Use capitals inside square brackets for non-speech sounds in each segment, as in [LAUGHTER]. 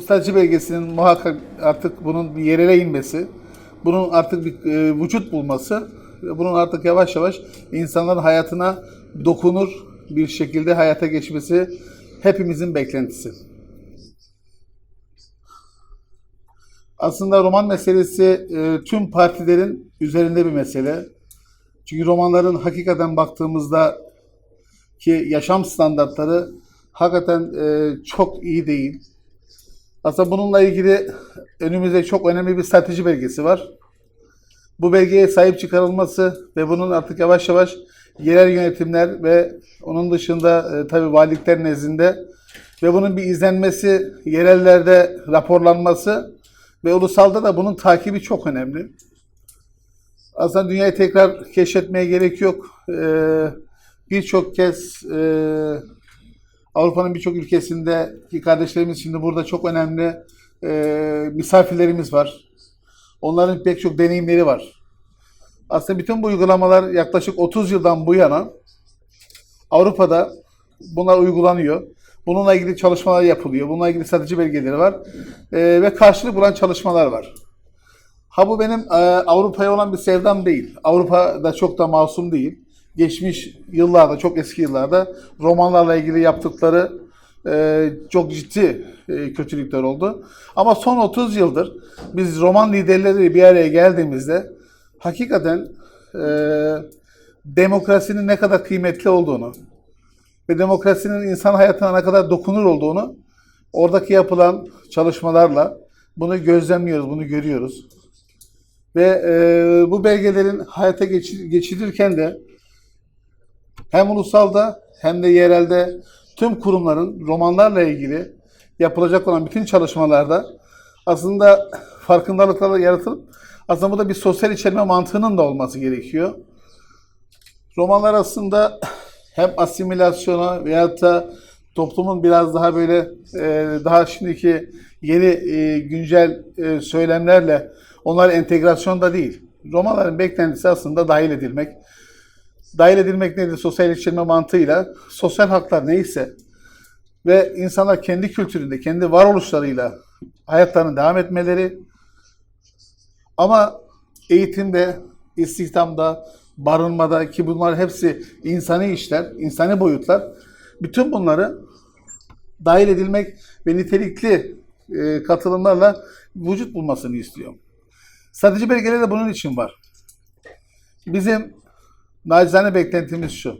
statü belgesinin muhakkak artık bunun bir yerele inmesi, bunun artık bir e, vücut bulması, bunun artık yavaş yavaş insanların hayatına dokunur bir şekilde hayata geçmesi hepimizin beklentisi. Aslında roman meselesi e, tüm partilerin üzerinde bir mesele. Çünkü romanların hakikaten baktığımızda ki yaşam standartları hakikaten e, çok iyi değil. Aslında bununla ilgili önümüzde çok önemli bir strateji belgesi var. Bu belgeye sahip çıkarılması ve bunun artık yavaş yavaş yerel yönetimler ve onun dışında e, tabii valilikler nezdinde ve bunun bir izlenmesi, yerellerde raporlanması ve ulusalda da bunun takibi çok önemli. Aslında dünyayı tekrar keşfetmeye gerek yok. Ee, birçok kez e, Avrupa'nın birçok ülkesindeki kardeşlerimiz şimdi burada çok önemli e, misafirlerimiz var. Onların pek çok deneyimleri var. Aslında bütün bu uygulamalar yaklaşık 30 yıldan bu yana Avrupa'da bunlar uygulanıyor. Bununla ilgili çalışmalar yapılıyor. Bununla ilgili strateji belgeleri var. E, ve karşılık bulan çalışmalar var. Ha bu benim e, Avrupa'ya olan bir sevdam değil. Avrupa da çok da masum değil. Geçmiş yıllarda, çok eski yıllarda romanlarla ilgili yaptıkları e, çok ciddi e, kötülükler oldu. Ama son 30 yıldır biz roman liderleri bir araya geldiğimizde hakikaten e, demokrasinin ne kadar kıymetli olduğunu ve demokrasinin insan hayatına ne kadar dokunur olduğunu oradaki yapılan çalışmalarla bunu gözlemliyoruz, bunu görüyoruz. Ve e, bu belgelerin hayata geçir- geçirirken de hem ulusalda hem de yerelde tüm kurumların romanlarla ilgili yapılacak olan bütün çalışmalarda aslında farkındalıklar yaratılıp aslında bu da bir sosyal içerme mantığının da olması gerekiyor. Romanlar aslında hem asimilasyona veyahut da toplumun biraz daha böyle e, daha şimdiki yeni e, güncel e, söylemlerle onlar entegrasyon da değil. Romaların beklentisi aslında dahil edilmek. Dahil edilmek nedir? Sosyal ilişkilenme mantığıyla sosyal haklar neyse ve insanlar kendi kültüründe, kendi varoluşlarıyla hayatlarını devam etmeleri ama eğitimde, istihdamda, barınmada ki bunlar hepsi insani işler, insani boyutlar. Bütün bunları dahil edilmek ve nitelikli e, katılımlarla vücut bulmasını istiyor. Strateji belgeleri de bunun için var. Bizim nacizane beklentimiz şu.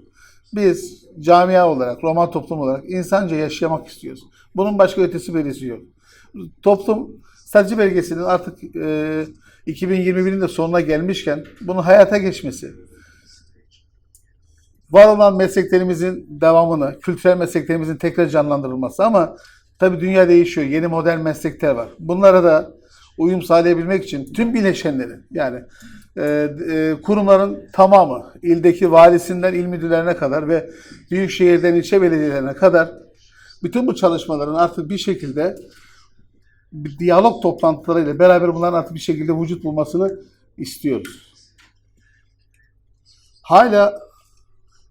Biz camia olarak, roman toplum olarak insanca yaşamak istiyoruz. Bunun başka ötesi berisi yok. Toplum strateji belgesinin artık e, 2021'in de sonuna gelmişken bunun hayata geçmesi, var olan mesleklerimizin devamını, kültürel mesleklerimizin tekrar canlandırılması ama tabii dünya değişiyor. Yeni modern meslekler var. Bunlara da uyum sağlayabilmek için tüm bileşenlerin yani kurumların tamamı ildeki valisinden il müdürlerine kadar ve büyük şehirden ilçe belediyelerine kadar bütün bu çalışmaların artık bir şekilde bir diyalog toplantılarıyla beraber bunların artık bir şekilde vücut bulmasını istiyoruz. Hala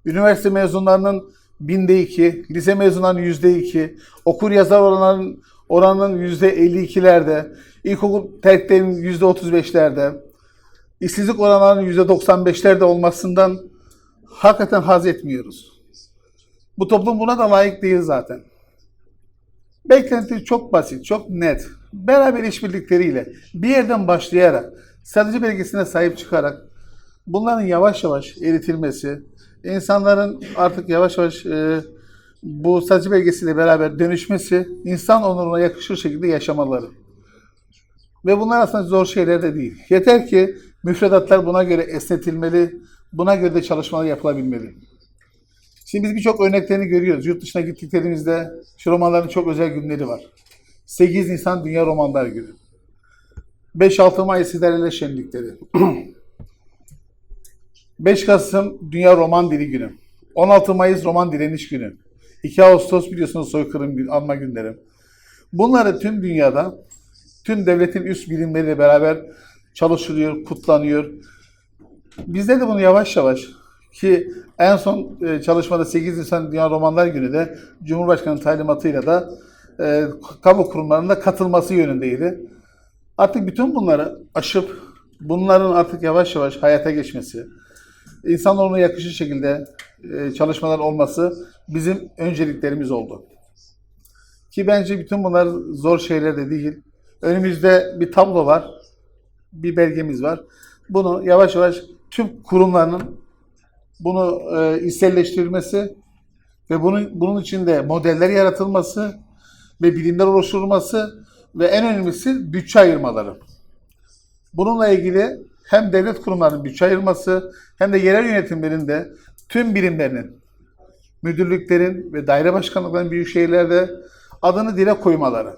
üniversite mezunlarının binde iki, lise mezunlarının yüzde iki, okur yazar oranların oranının yüzde elli ikilerde, ilkokul terklerinin yüzde otuz beşlerde, işsizlik oranlarının yüzde doksan beşlerde olmasından hakikaten haz etmiyoruz. Bu toplum buna da layık değil zaten. Beklenti çok basit, çok net. Beraber işbirlikleriyle bir yerden başlayarak, strateji belgesine sahip çıkarak bunların yavaş yavaş eritilmesi, insanların artık yavaş yavaş e, bu strateji belgesiyle beraber dönüşmesi, insan onuruna yakışır şekilde yaşamaları. Ve bunlar aslında zor şeyler de değil. Yeter ki müfredatlar buna göre esnetilmeli, buna göre de çalışmalar yapılabilmeli. Şimdi biz birçok örneklerini görüyoruz. Yurt dışına gittiklerimizde şu romanların çok özel günleri var. 8 Nisan Dünya Romanlar Günü. 5-6 Mayıs İdareler Şenlikleri. [CLEARS THROAT] 5 Kasım Dünya Roman Dili Günü. 16 Mayıs Roman Direniş Günü. 2 Ağustos biliyorsunuz soykırım gün, anma günleri. Bunları tüm dünyada, tüm devletin üst bilimleriyle beraber çalışılıyor, kutlanıyor. Bizde de bunu yavaş yavaş ki en son e, çalışmada 8 Nisan Dünya Romanlar Günü de Cumhurbaşkanı talimatıyla da e, kamu kurumlarında katılması yönündeydi. Artık bütün bunları aşıp bunların artık yavaş yavaş hayata geçmesi, insanoğluna yakışır şekilde e, çalışmalar olması bizim önceliklerimiz oldu. Ki bence bütün bunlar zor şeyler de değil. Önümüzde bir tablo var, bir belgemiz var. Bunu yavaş yavaş tüm kurumların bunu e, içselleştirilmesi ve bunun bunun içinde modeller yaratılması ve bilimler oluşturulması ve en önemlisi bütçe ayırmaları. Bununla ilgili hem devlet kurumlarının bütçe ayırması hem de yerel yönetimlerin de tüm birimlerinin, müdürlüklerin ve daire başkanlıklarının büyük şehirlerde adını dile koymaları.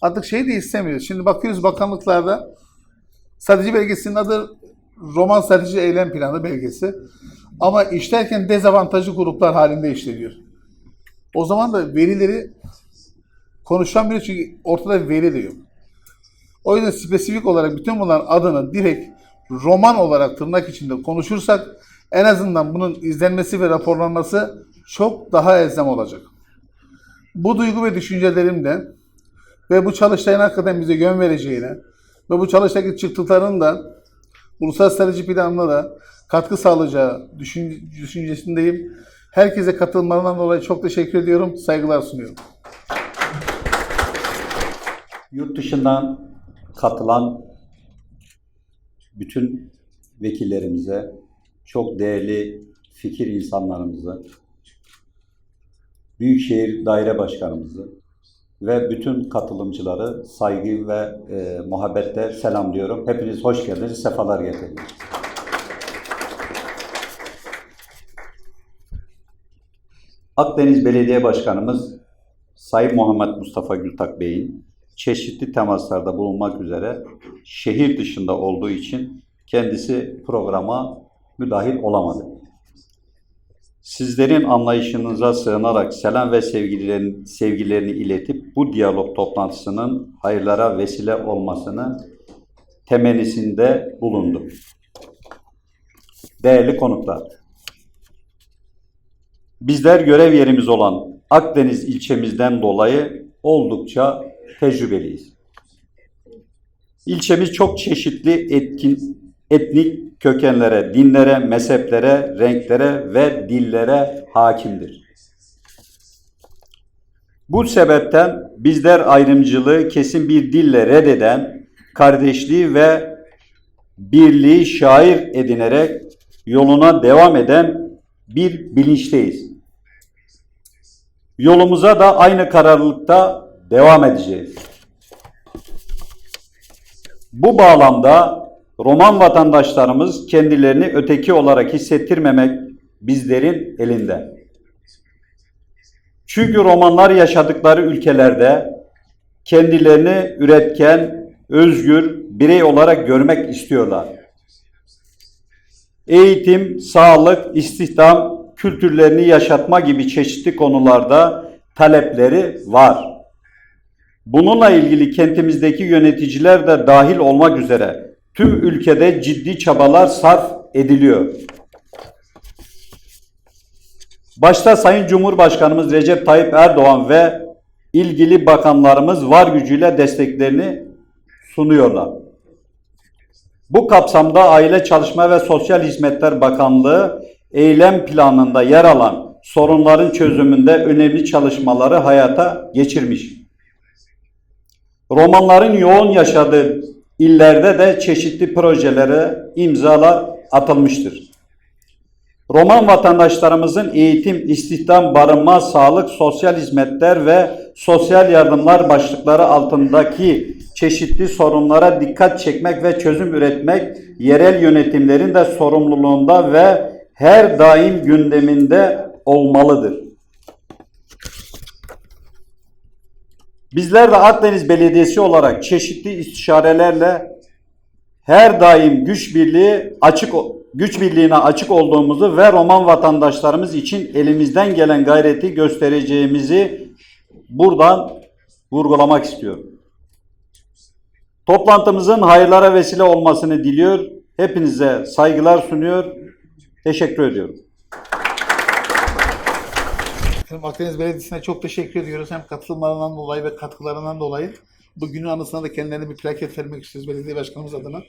Artık şey de istemiyoruz. Şimdi bakıyoruz bakanlıklarda strateji belgesinin adı Roman Strateji Eylem Planı belgesi. Ama işlerken dezavantajlı gruplar halinde işleniyor. O zaman da verileri konuşamıyor çünkü ortada veri de yok. O yüzden spesifik olarak bütün bunların adını direkt roman olarak tırnak içinde konuşursak en azından bunun izlenmesi ve raporlanması çok daha elzem olacak. Bu duygu ve düşüncelerimle ve bu çalıştayın hakikaten bize yön vereceğine ve bu çalıştaki çıktıklarının da ulusal strateji planına da katkı sağlayacağı düşün, düşüncesindeyim. Herkese katılmalarından dolayı çok teşekkür ediyorum. Saygılar sunuyorum. Yurt dışından katılan bütün vekillerimize, çok değerli fikir insanlarımızı, Büyükşehir Daire Başkanımızı ve bütün katılımcıları saygı ve e, muhabbetle selamlıyorum. Hepiniz hoş geldiniz, sefalar getirdiniz. Akdeniz Belediye Başkanımız Sayın Muhammed Mustafa Gültak Bey'in çeşitli temaslarda bulunmak üzere şehir dışında olduğu için kendisi programa müdahil olamadı. Sizlerin anlayışınıza sığınarak selam ve sevgilerini, sevgilerini iletip bu diyalog toplantısının hayırlara vesile olmasını temennisinde bulundu. Değerli konuklar, bizler görev yerimiz olan Akdeniz ilçemizden dolayı oldukça tecrübeliyiz. İlçemiz çok çeşitli etkin, etnik kökenlere, dinlere, mezheplere, renklere ve dillere hakimdir. Bu sebepten bizler ayrımcılığı kesin bir dille reddeden, kardeşliği ve birliği şair edinerek yoluna devam eden bir bilinçteyiz. Yolumuza da aynı kararlılıkta devam edeceğiz. Bu bağlamda Roman vatandaşlarımız kendilerini öteki olarak hissettirmemek bizlerin elinde. Çünkü Romanlar yaşadıkları ülkelerde kendilerini üretken, özgür birey olarak görmek istiyorlar. Eğitim, sağlık, istihdam, kültürlerini yaşatma gibi çeşitli konularda talepleri var. Bununla ilgili kentimizdeki yöneticiler de dahil olmak üzere tüm ülkede ciddi çabalar sarf ediliyor. Başta Sayın Cumhurbaşkanımız Recep Tayyip Erdoğan ve ilgili bakanlarımız var gücüyle desteklerini sunuyorlar. Bu kapsamda Aile Çalışma ve Sosyal Hizmetler Bakanlığı eylem planında yer alan sorunların çözümünde önemli çalışmaları hayata geçirmiş. Romanların yoğun yaşadığı illerde de çeşitli projelere imzalar atılmıştır. Roman vatandaşlarımızın eğitim, istihdam, barınma, sağlık, sosyal hizmetler ve sosyal yardımlar başlıkları altındaki çeşitli sorunlara dikkat çekmek ve çözüm üretmek yerel yönetimlerin de sorumluluğunda ve her daim gündeminde olmalıdır. Bizler de Akdeniz Belediyesi olarak çeşitli istişarelerle her daim güç birliği açık güç birliğine açık olduğumuzu ve Roman vatandaşlarımız için elimizden gelen gayreti göstereceğimizi buradan vurgulamak istiyorum. Toplantımızın hayırlara vesile olmasını diliyor. Hepinize saygılar sunuyor. Teşekkür ediyorum. Başkanım Akdeniz Belediyesi'ne çok teşekkür ediyoruz. Hem katılımlarından dolayı ve katkılarından dolayı. Bu günün anısına da kendilerine bir plaket vermek istiyoruz belediye başkanımız adına.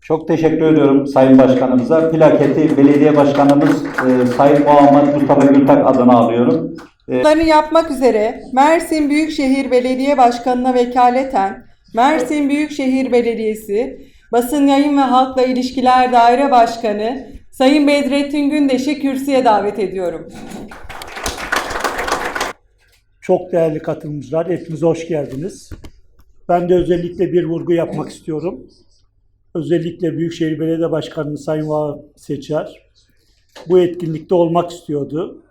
Çok teşekkür ediyorum Sayın Başkanımıza. Plaketi Belediye Başkanımız e, Sayın Muhammed Mustafa Gültak adına alıyorum. Bunları yapmak üzere Mersin Büyükşehir Belediye Başkanı'na vekaleten Mersin Büyükşehir Belediyesi Basın Yayın ve Halkla İlişkiler Daire Başkanı Sayın Bedrettin Gündeş'i kürsüye davet ediyorum. Çok değerli katılımcılar, hepiniz hoş geldiniz. Ben de özellikle bir vurgu yapmak istiyorum. Özellikle Büyükşehir Belediye Başkanı Sayın Vahap Seçer bu etkinlikte olmak istiyordu.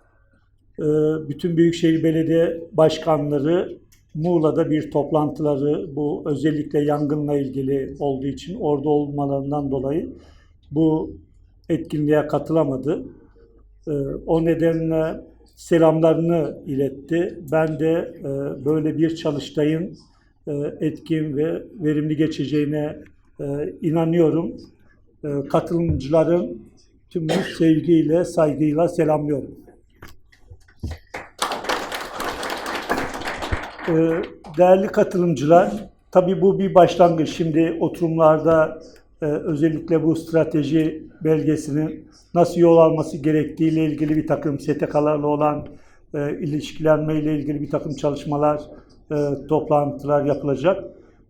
Ee, Bütün Büyükşehir Belediye Başkanları Muğla'da bir toplantıları bu özellikle yangınla ilgili olduğu için orada olmalarından dolayı bu etkinliğe katılamadı. Ee, O nedenle selamlarını iletti. Ben de e, böyle bir çalıştayın e, etkin ve verimli geçeceğine e, inanıyorum. Katılımcıların tümünü sevgiyle, saygıyla selamlıyorum. Ee, Değerli katılımcılar, tabii bu bir başlangıç. Şimdi oturumlarda e, özellikle bu strateji belgesinin nasıl yol alması gerektiğiyle ilgili bir takım STK'larla olan e, ilişkilenme ile ilgili bir takım çalışmalar, e, toplantılar yapılacak.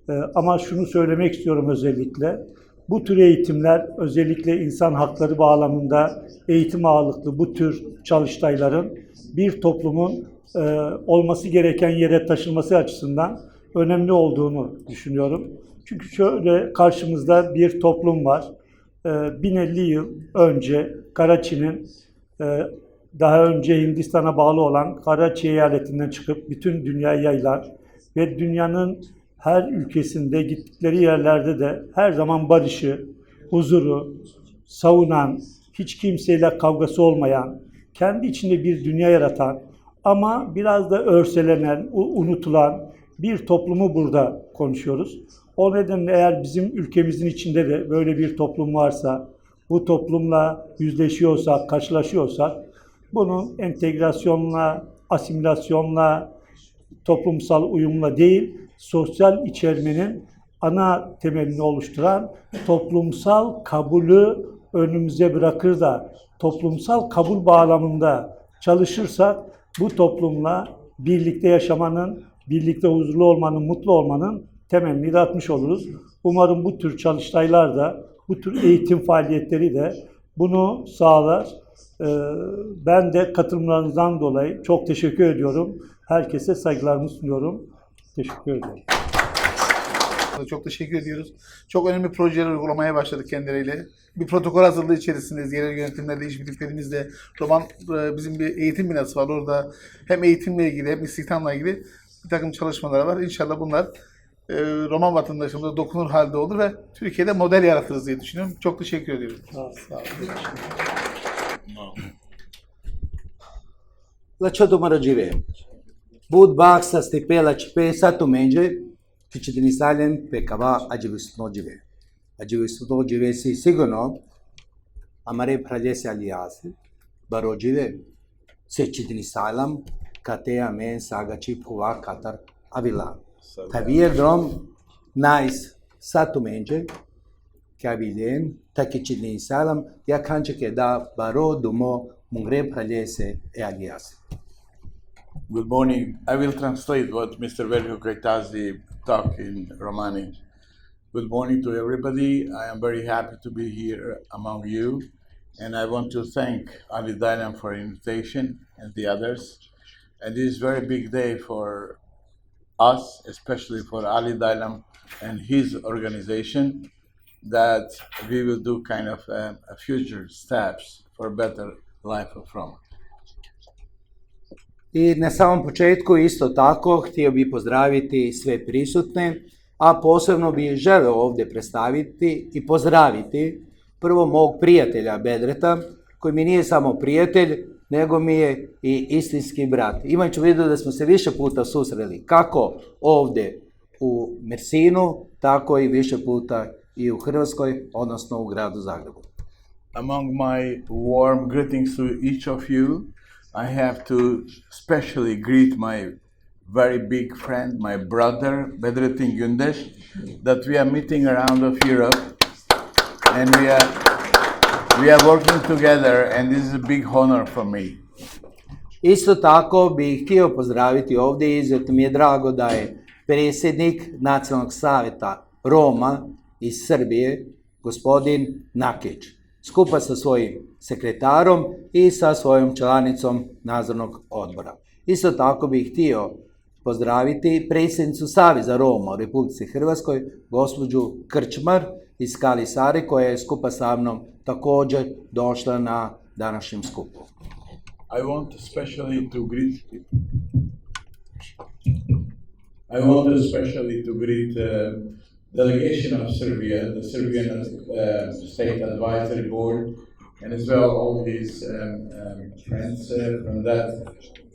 E, ama şunu söylemek istiyorum özellikle. Bu tür eğitimler özellikle insan hakları bağlamında eğitim ağırlıklı bu tür çalıştayların bir toplumun e, olması gereken yere taşınması açısından önemli olduğunu düşünüyorum. Çünkü şöyle karşımızda bir toplum var. E, 1050 yıl önce Karaçi'nin e, daha önce Hindistan'a bağlı olan Karaçi eyaletinden çıkıp bütün dünyaya yayılan ve dünyanın her ülkesinde gittikleri yerlerde de her zaman barışı, huzuru savunan, hiç kimseyle kavgası olmayan, kendi içinde bir dünya yaratan ama biraz da örselenen, unutulan bir toplumu burada konuşuyoruz. O nedenle eğer bizim ülkemizin içinde de böyle bir toplum varsa, bu toplumla yüzleşiyorsak, karşılaşıyorsak, bunun entegrasyonla, asimilasyonla, toplumsal uyumla değil, sosyal içermenin ana temelini oluşturan toplumsal kabulü önümüze bırakır da toplumsal kabul bağlamında çalışırsak bu toplumla birlikte yaşamanın, birlikte huzurlu olmanın, mutlu olmanın temelini de atmış oluruz. Umarım bu tür çalıştaylar da, bu tür eğitim faaliyetleri de bunu sağlar. Ee, Ben de katılımlarınızdan dolayı çok teşekkür ediyorum. Herkese saygılarımı sunuyorum. Teşekkür ederim. Çok teşekkür ediyoruz. Çok önemli projeler uygulamaya başladık kendileriyle. Bir protokol hazırlığı içerisindeyiz. Yerel yönetimlerde, işbirliklerimizde. Roman e, bizim bir eğitim binası var. Orada hem eğitimle ilgili hem istihdamla ilgili bir takım çalışmalar var. İnşallah bunlar e, Roman vatandaşımıza dokunur halde olur ve Türkiye'de model yaratırız diye düşünüyorum. Çok teşekkür ediyorum. Sağ olun. Sağ olun. Lasciato Maragire. Bud baksa stipela çipe satu mence küçüdün isalen pekava acıvısno cive. Acıvısno civesi sigurno amare praljesi alijasi baro cive seçidin isalam katea men sagaci puva katar avila. Tabier drom nice satu mence Kabilen, takiçidin isalam ya kança ke da baro dumo mungre praljese e alijasi. Good morning. I will translate what Mr. Vergio Caetazzi talked in Romani. Good morning to everybody. I am very happy to be here among you, and I want to thank Ali Dynam for invitation and the others. And this is a very big day for us, especially for Ali Dynam and his organization, that we will do kind of um, a future steps for better life of Roma. I na samom početku isto tako htio bih pozdraviti sve prisutne, a posebno bih želeo ovdje predstaviti i pozdraviti prvo mog prijatelja Bedreta, koji mi nije samo prijatelj, nego mi je i istinski brat. Imajući u vidu da smo se više puta susreli kako ovdje u Mersinu, tako i više puta i u Hrvatskoj, odnosno u gradu Zagrebu. among my warm greetings to each of you, I have to especially greet my very big friend, my brother, Bedrettin Gündeş, that we are meeting around of Europe and we are we are working together and this is a big honor for me. Isto tako bih htio pozdraviti ovdje, izuzetno mi je drago da je predsjednik Nacionalnog savjeta Roma iz Srbije, gospodin Nakić, skupa sa svojim sekretarom i sa svojom članicom nadzornog odbora. Isto tako bih htio pozdraviti predsjednicu Saveza Roma u Republici Hrvatskoj, gospođu Krčmar iz Kali Sare, koja je skupa sa mnom došla na današnjem skupu. I want especially to greet I want especially to greet uh, delegation of Serbia, the Serbian uh, State Advisory Board, and as well all his um, um, friends uh, from that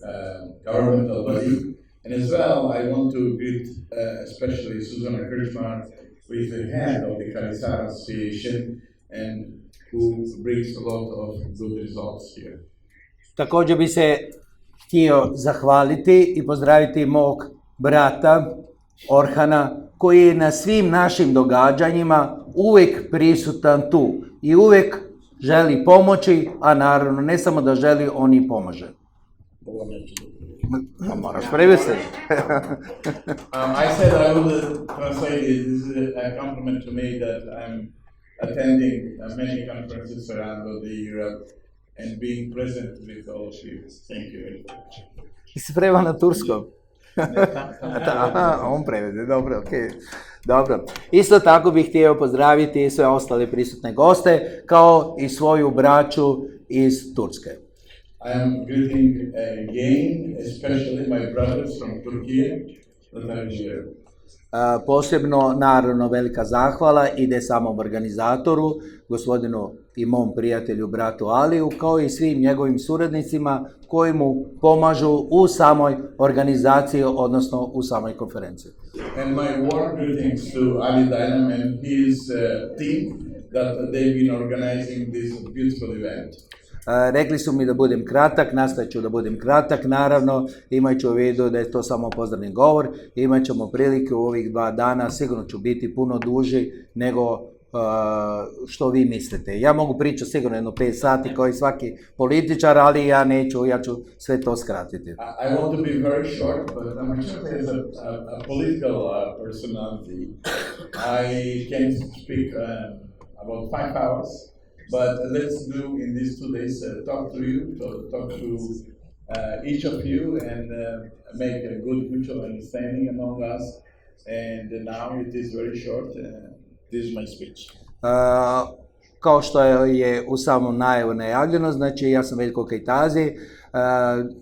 uh, governmental body. And as well, I want to greet uh, especially Susanna Kirchmann, who is the head of the Kalisar Association and who brings a lot of good results here. Također bi se htio zahvaliti i pozdraviti mog brata Orhana koji je na svim našim događanjima uvijek prisutan tu i uvijek želi pomoći, a naravno ne samo da želi, on i pomaže. Pa moraš prevesti. Um, I said I will translate it. This is a compliment to me that I'm attending many conferences around the Europe and being present with all of you. Thank you very much. I prema na turskom. [LAUGHS] [LAUGHS] Aha, on prevede, dobro, ok. Dobro. Isto tako bih htio pozdraviti sve ostale prisutne goste, kao i svoju braću iz Turske. I am greeting again, especially my brothers from Turkey that are here. E, Posebno, naravno, velika zahvala ide samom organizatoru, gospodinu i mom prijatelju, bratu Aliju, kao i svim njegovim suradnicima koji mu pomažu u samoj organizaciji, odnosno u samoj konferenciji. And my warm greetings to Ali Dynam and his uh, team that they've been organizing this beautiful event. E, Rekli su mi da budem kratak, nastavit ću da budem kratak, naravno, imajući u vidu da je to samo pozdravni govor, imat ćemo prilike u ovih dva dana, sigurno ću biti puno duži nego e, što vi mislite. Ja mogu pričati sigurno jedno 5 sati kao i svaki političar, ali ja neću, ja ću sve to skratiti. I want to be very short, but unfortunately, as a, a, a political uh, personality, I can speak um, about five hours. But let's do in these two days uh, talk to you, talk to uh, each of you, and uh, make a good mutual understanding among us. And now it is very short. This is my speech. Uh, kao što je u samom najavu najavljeno, znači ja sam Veljko Kajtazi,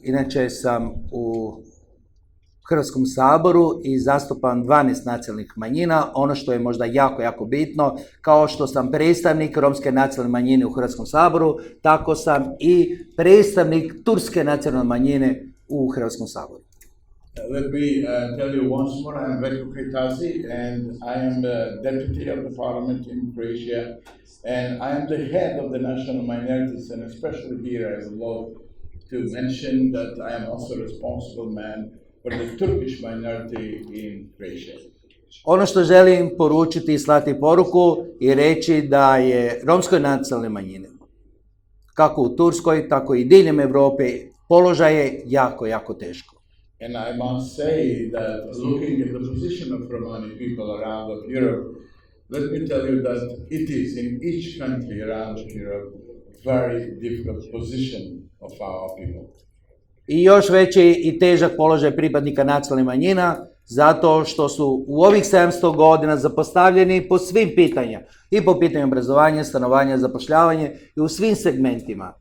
inače sam u Hrvatskom saboru i zastupam 12 nacionalnih manjina. Ono što je možda jako, jako bitno, kao što sam predstavnik romske nacionalne manjine u Hrvatskom saboru, tako sam i predstavnik turske nacionalne manjine u Hrvatskom saboru. Uh, let me uh, tell you once more, I am Veljko Kajtazi, and I am the deputy of the parliament in Croatia, and I am the head of the national minorities, and especially here I would love to mention that I am also responsible man for the Turkish minority in Croatia. Ono što želim poručiti i slati poruku i reći da je romskoj nacionalne manjine, kako u Turskoj, tako i diljem Europe, položaj je jako, jako teško. And I must say that looking at the position of Romani people around of Europe, let me tell you that it is in each country around Europe very difficult position of our people. I još veći i težak položaj pripadnika nacionalnih manjina, zato što su u ovih 700 godina zapostavljeni po svim pitanja, i po pitanju obrazovanja, stanovanja, zapošljavanja i u svim segmentima.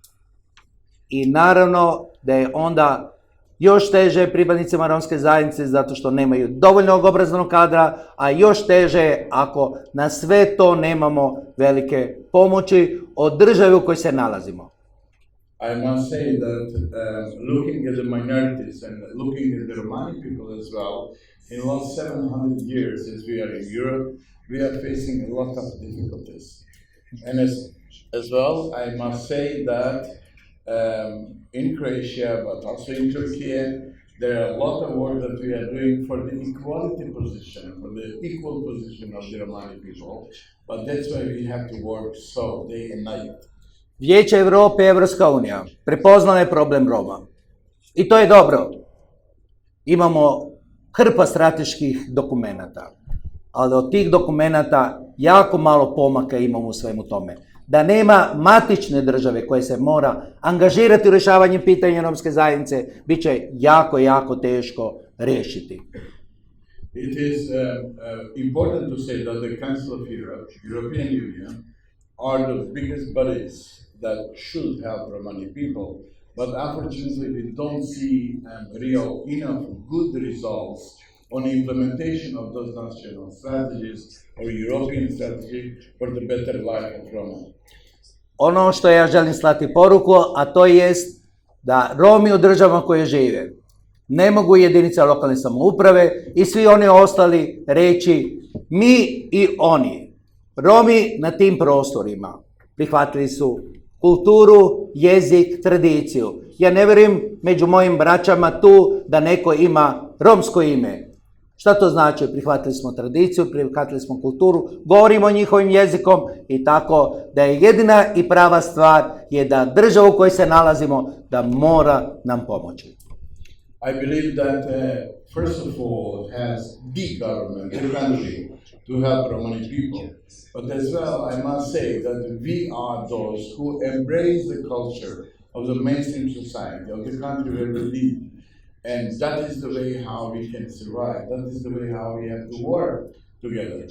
I naravno da je onda još teže pripadnicima romske zajednice zato što nemaju dovoljnog obrazovnog kadra, a još teže je ako na sve to nemamo velike pomoći od države u kojoj se nalazimo. I must say that um, looking at the minorities and looking at the Romani people as well, in the last 700 years as we are in Europe, we are facing a lot of difficulties. And as, as well, I must say that um, in Croatia, but also in Turkey, there are a lot of work that we are doing for the equality position, for the equal position of the Romani people. But that's why we have to work so day and night. Vijeće Europe i Evropska unija prepoznala je problem Roma. I to je dobro. Imamo hrpa strateških dokumenata, ali od tih dokumenata jako malo pomaka imamo u svemu tome. Da nema matične države koje se mora angažirati u rješavanju pitanja romske zajednice, bit će jako, jako teško riješiti. It is uh, uh, important to say that the Council of Europe, European Union, are the biggest bodies that should help Romani people. But unfortunately, we don't see um, real enough good results on the implementation of those national strategies or European strategy for the better life of Roma. Ono što ja želim slati poruku, a to jest da Romi u državama koje žive ne mogu jedinice lokalne samouprave i svi oni ostali reći mi i oni. Romi na tim prostorima prihvatili su kulturu, jezik, tradiciju. Ja ne vjerujem među mojim braćama tu da neko ima romsko ime. Šta to znači? Prihvatili smo tradiciju, prihvatili smo kulturu, govorimo njihovim jezikom i tako da je jedina i prava stvar je da država u kojoj se nalazimo da mora nam pomoći. I believe that uh, first of all has the government, the country, to help Romani people. But as well, I must say that we are those who embrace the culture of the mainstream society, of the country where we live. And that is the way how we can survive. That is the way how we have to work together.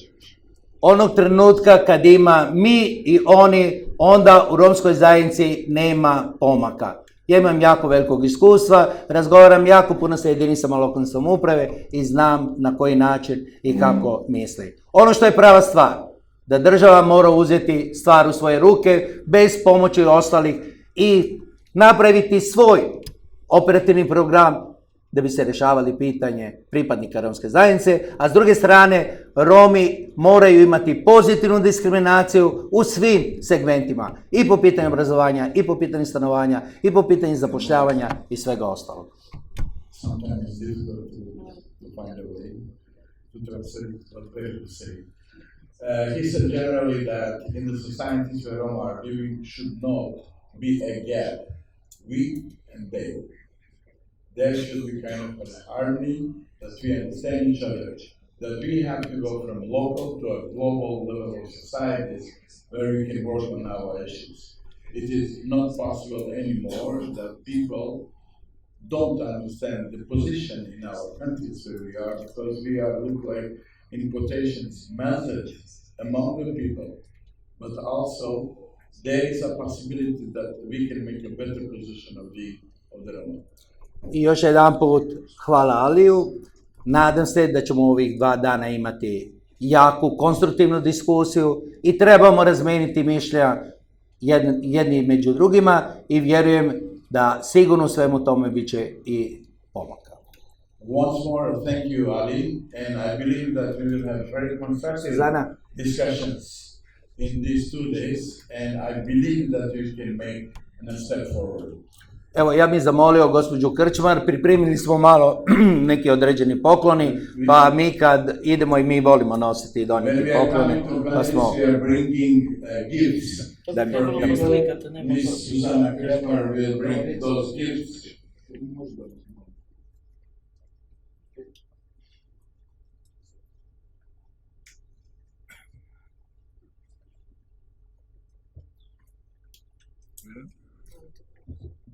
Onog trenutka kad ima mi i oni, onda u romskoj zajednici nema pomaka. Ja imam jako velikog iskustva, razgovaram jako puno sa jedinicama lokalne samouprave i znam na koji način i kako misli. Ono što je prava stvar, da država mora uzeti stvar u svoje ruke bez pomoći ostalih i napraviti svoj operativni program da bi se rješavali pitanje pripadnika romske zajednice, a s druge strane Romi moraju imati pozitivnu diskriminaciju u svim segmentima, i po pitanju obrazovanja, i po pitanju stanovanja, i po pitanju zapošljavanja i svega ostalog. Uh, he said generally that in the societies where Roma are living should not be a gap, we and they. There should be kind of an harmony that we understand each other, that we have to go from local to a global level of societies where we can work on our issues. It is not possible anymore that people don't understand the position in our countries where we are because we are look like in quotations melted among the people but also there is a possibility that we can make a better position of the of the Roma. I još jedan put hvala Aliju. Nadam se da ćemo ovih dva dana imati jaku, konstruktivnu diskusiju i trebamo razmeniti mišlja jedni, jedni među drugima i vjerujem da sigurno svemu tome bit će i pomaka. Once more, thank you, Ali, and I believe that we will have very constructive Susanna. discussions in these two days, and I believe that we can make a step forward. Evo, ja bih zamolio gospođu Krčmar, pripremili smo malo [CLEARS THROAT] neki određeni pokloni, pa mi kad idemo i mi volimo nositi i donijeti poklone, to pa smo... Uh, gifts. Da for da bi-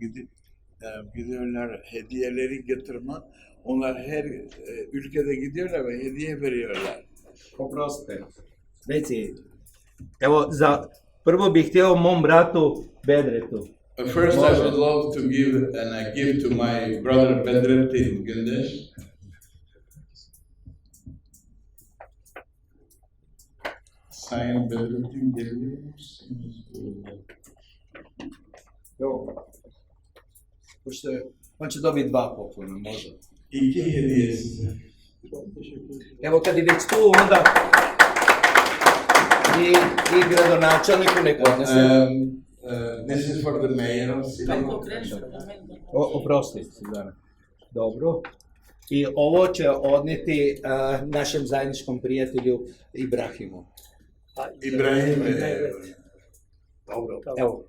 e, gidiyorlar hediyeleri getirme. Onlar her e, ülkede gidiyorlar ve hediye veriyorlar. Oprostite. Reci, evo, za, prvo bih htio mom bratu Bedretu. First, I would love to give and I give to my brother Bedrettin Gündeş. Sayın Bedrettin geliyor musunuz? Pošto on će dobiti dva poklona, hediyesi. Evo kad je već tu, onda I, i gradonačelniku nek odnese. Um, uh, this is for the mayor of oprosti, Silvana. Dobro. I ovo će odneti uh, našem zajedničkom prijatelju Ibrahimu. Ibrahim. uh, Dobro. Evo.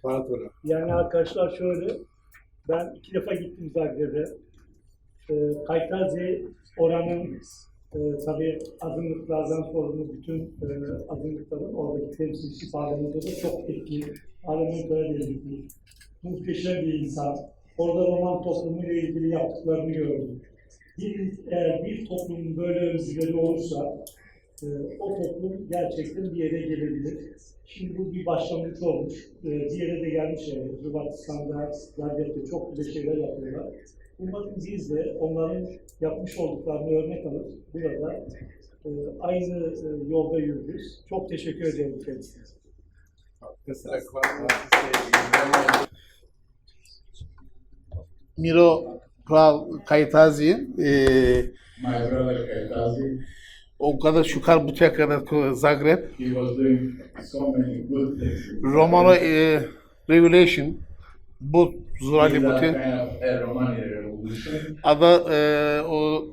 Hvala puno. Yani arkadaşlar şöyle, ben iki defa gittim Zagreb'e. E, Kaytazi oranın e, tabii azınlıklardan sorumlu bütün e, azınlıkların oradaki temsilcisi parlamentoda çok etkili. Parlamentoya verildi. Muhteşem bir insan. Orada roman toplumuyla ilgili yaptıklarını gördüm. Bir, eğer bir toplumun böyle özgürleri olursa e, o toplum gerçekten bir yere gelebilir. Şimdi bu bir başlangıç olmuş. E, bir yere de gelmiş yani. Hırvatistan'da, Zagreb'de çok güzel şeyler yapıyorlar. Umarım biz de onların yapmış olduklarını örnek alıp burada e, aynı e, yolda yürürüz. Çok teşekkür ederim kendisine. Miro Kaytazi e, My brother Kaitazi, o kadar butuya kadar Zagreb many good things. Romano e, Revelation bu Zurali revolution. ada e, o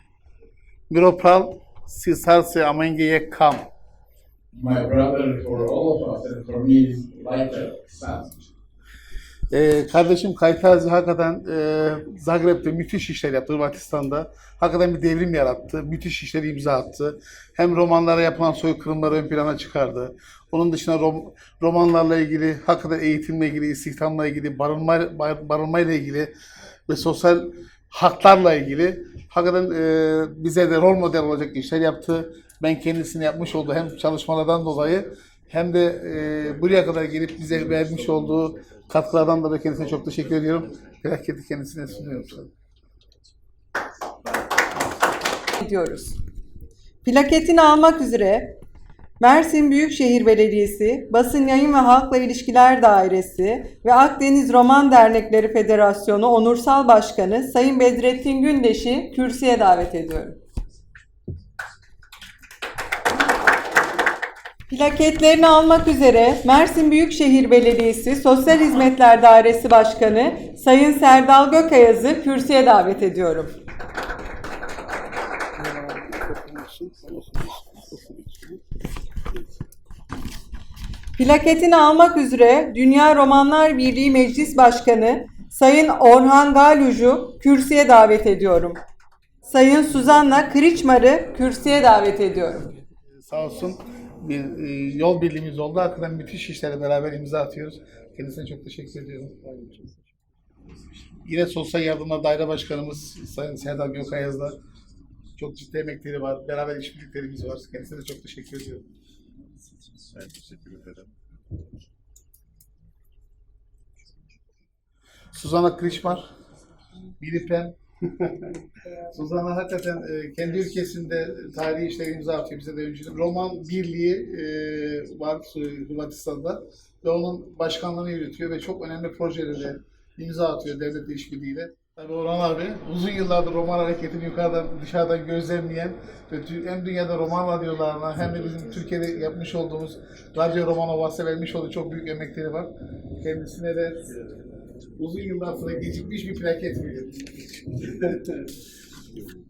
[CLEARS THROAT] Miro Pral si sarse amengeye kam My brother, for all of us, and for me, is like a son. E, kardeşim Kaytazi hakikaten e, Zagreb'de müthiş işler yaptı Hırvatistan'da. Hakikaten bir devrim yarattı. Müthiş işleri imza attı. Hem romanlara yapılan soykırımları ön plana çıkardı. Onun dışında rom, romanlarla ilgili, hakikaten eğitimle ilgili, istihdamla ilgili, barınma, bar- barınmayla ilgili ve sosyal haklarla ilgili hakikaten e, bize de rol model olacak işler yaptı. Ben kendisini yapmış olduğu hem çalışmalardan dolayı hem de e, buraya kadar gelip bize vermiş olduğu katkılardan dolayı kendisine çok teşekkür ediyorum. Plaketi kendisine sunuyorum ediyoruz. Plaketini almak üzere Mersin Büyükşehir Belediyesi, Basın Yayın ve Halkla İlişkiler Dairesi ve Akdeniz Roman Dernekleri Federasyonu Onursal Başkanı Sayın Bedrettin Gündeş'i kürsüye davet ediyorum. Plaketlerini almak üzere Mersin Büyükşehir Belediyesi Sosyal Hizmetler Dairesi Başkanı Sayın Serdal Gökayaz'ı kürsüye davet ediyorum. Plaketini almak üzere Dünya Romanlar Birliği Meclis Başkanı Sayın Orhan Galuj'u kürsüye davet ediyorum. Sayın Suzanna Kriçmar'ı kürsüye davet ediyorum. Sağ olsun bir e, yol birliğimiz oldu. Hakikaten müthiş işlere beraber imza atıyoruz. Kendisine çok teşekkür ediyorum. Yine Sosyal Yardımlar Daire Başkanımız Sayın Serdar Gökayaz'da çok ciddi emekleri var. Beraber işbirliklerimiz var. Kendisine de çok teşekkür ediyorum. Ben teşekkür ederim. Suzana Krişmar, Bilipen. [LAUGHS] Suzana hakikaten e, kendi ülkesinde tarihi işler imza bize de önceden. Roman Birliği e, var Hırvatistan'da ve onun başkanlığını yürütüyor ve çok önemli projelere imza atıyor devletle işbirliğiyle. Tabii Orhan abi uzun yıllardır roman hareketini yukarıdan dışarıdan gözlemleyen ve hem dünyada roman radyolarına hem de bizim Türkiye'de yapmış olduğumuz Radyo Roman Ovas'a vermiş olduğu çok büyük emekleri var. Kendisine de uzun yıllar sonra gecikmiş bir plaket veriyorum. [LAUGHS]